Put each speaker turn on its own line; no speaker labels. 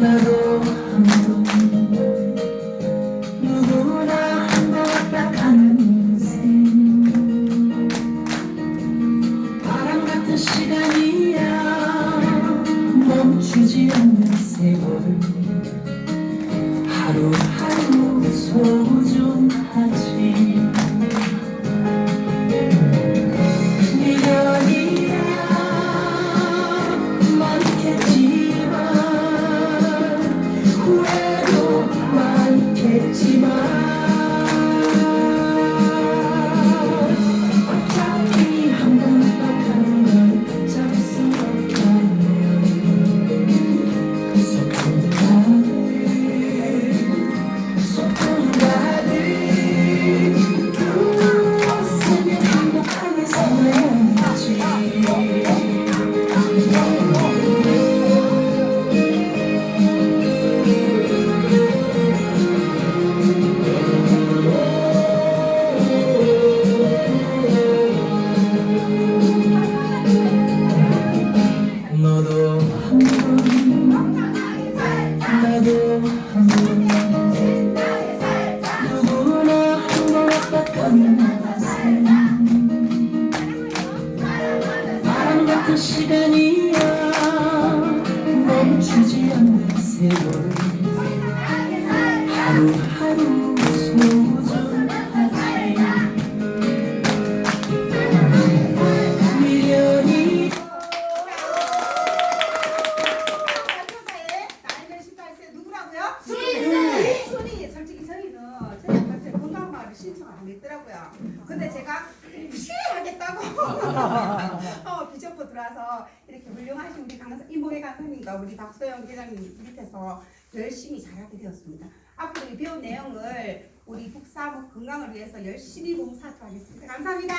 나도 한 번 누구나 한번 왔다 가는 인생. 바람 같은 시간이야. 멈추지 않는 세월. 하루하루 소중하지 같은 시간이야 멈추지 않는 세월 하루하루 소중하지 미련이
발표자의 나이는 18세 누구라고요? 순이. 순이 솔직히 저희는 저희 아파트에 건강마을을 신청을 안 했더라고요. 근데 제가 무시하겠다고 어, 비적고 들어와서 이렇게 훌륭하신 우리 강사 이모의 강사님과 우리 박소영 계장님 밑에서 열심히 잘하게 되었습니다. 앞으로 이 배운 내용을 우리 북사목 건강을 위해서 열심히 봉사하도록 하겠습니다. 감사합니다.